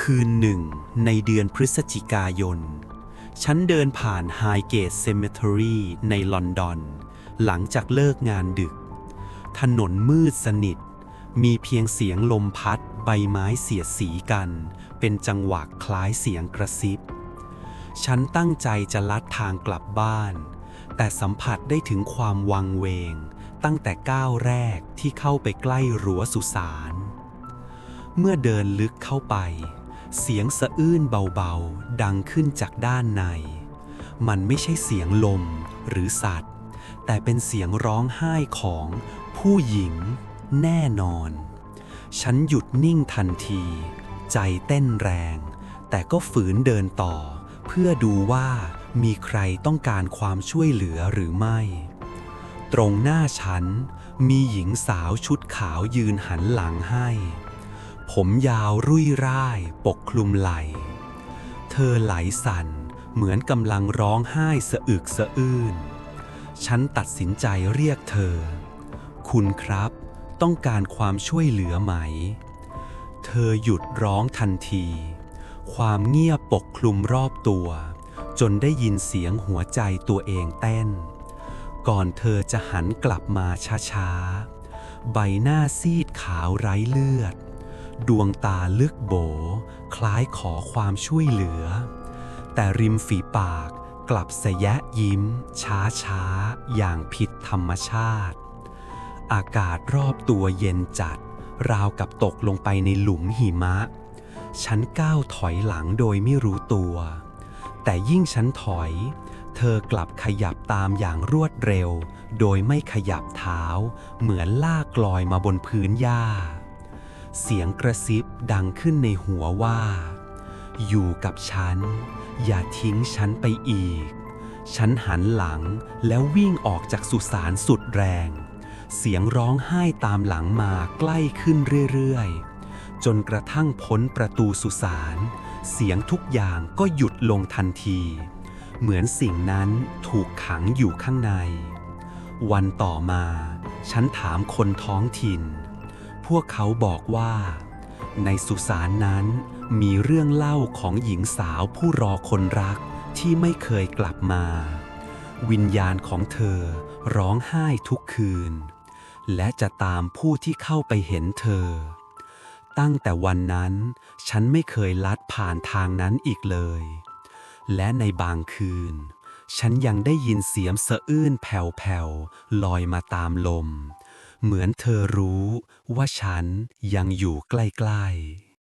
คืนหนึ่งในเดือนพฤศจิกายน ฉันเดินผ่านไฮเกตเซมิทรีในลอนดอน หลังจากเลิกงานดึก ถนนมืดสนิท มีเพียงเสียงลมพัดใบไม้เสียดสีกัน เป็นจังหวะคล้ายเสียงกระซิบ ฉันตั้งใจจะลัดทางกลับบ้าน แต่สัมผัสได้ถึงความวังเวง ตั้งแต่ก้าวแรกที่เข้าไปใกล้รั้วสุสานเมื่อเดินลึกเข้าไป เสียงสะอื้นเบาๆ ดังขึ้นจากด้านใน มันไม่ใช่เสียงลมหรือสัตว์ แต่เป็นเสียงร้องไห้ของผู้หญิงแน่นอน ฉันหยุดนิ่งทันที ใจเต้นแรง แต่ก็ฝืนเดินต่อ เพื่อดูว่ามีใครต้องการความช่วยเหลือหรือไม่ ตรงหน้าฉันมีหญิงสาวชุดขาวยืนหันหลังให้ ผมยาวรุ่ยร่าย ปกคลุมไหล เธอไหลสั่นเหมือนกำลังร้องไห้สะอึกสะอื้น ฉันตัดสินใจเรียกเธอ คุณครับ ต้องการความช่วยเหลือไหม เธอหยุดร้องทันที ความเงียบปกคลุมรอบตัว จนได้ยินเสียงหัวใจตัวเองเต้น ก่อนเธอจะหันกลับมาช้าๆ ใบหน้าซีดขาวไร้เลือด ดวงตาลึกโบ คล้ายขอความช่วยเหลือ แต่ริมฝีปากกลับสยะยิ้ม ช้าๆอย่างผิดธรรมชาติ อากาศรอบตัวเย็นจัด ราวกับตกลงไปในหลุมหิมะ ฉันก้าวถอยหลังโดยไม่รู้ตัว แต่ยิ่งฉันถอย เธอกลับขยับตามอย่างรวดเร็ว โดยไม่ขยับเท้า เหมือนลากลอยมาบนพื้นหญ้า เสียงกระซิบดังขึ้นในหัวว่า อยู่กับฉัน อย่าทิ้งฉันไปอีก ฉันหันหลังแล้ววิ่งออกจากสุสานสุดแรง เสียงร้องไห้ตามหลังมาใกล้ขึ้นเรื่อยๆ จนกระทั่งพ้นประตูสุสานเสียงทุกอย่างก็หยุดลงทันที เหมือนสิ่งนั้นถูกขังอยู่ข้างใน วันต่อมา ฉันถามคนท้องถิ่น พวกเขาบอกว่า ในสุสานนั้นมีเรื่องเล่าของหญิงสาวผู้รอคนรักที่ไม่เคยกลับมา วิญญาณของเธอร้องไห้ทุกคืน และจะตามผู้ที่เข้าไปเห็นเธอ ตั้งแต่วันนั้นฉันไม่เคยลัดผ่านทางนั้นอีกเลย และในบางคืน ฉันยังได้ยินเสียงสะอื้นแผ่วๆลอยมาตามลม เหมือนเธอรู้ว่าฉันยังอยู่ใกล้ๆ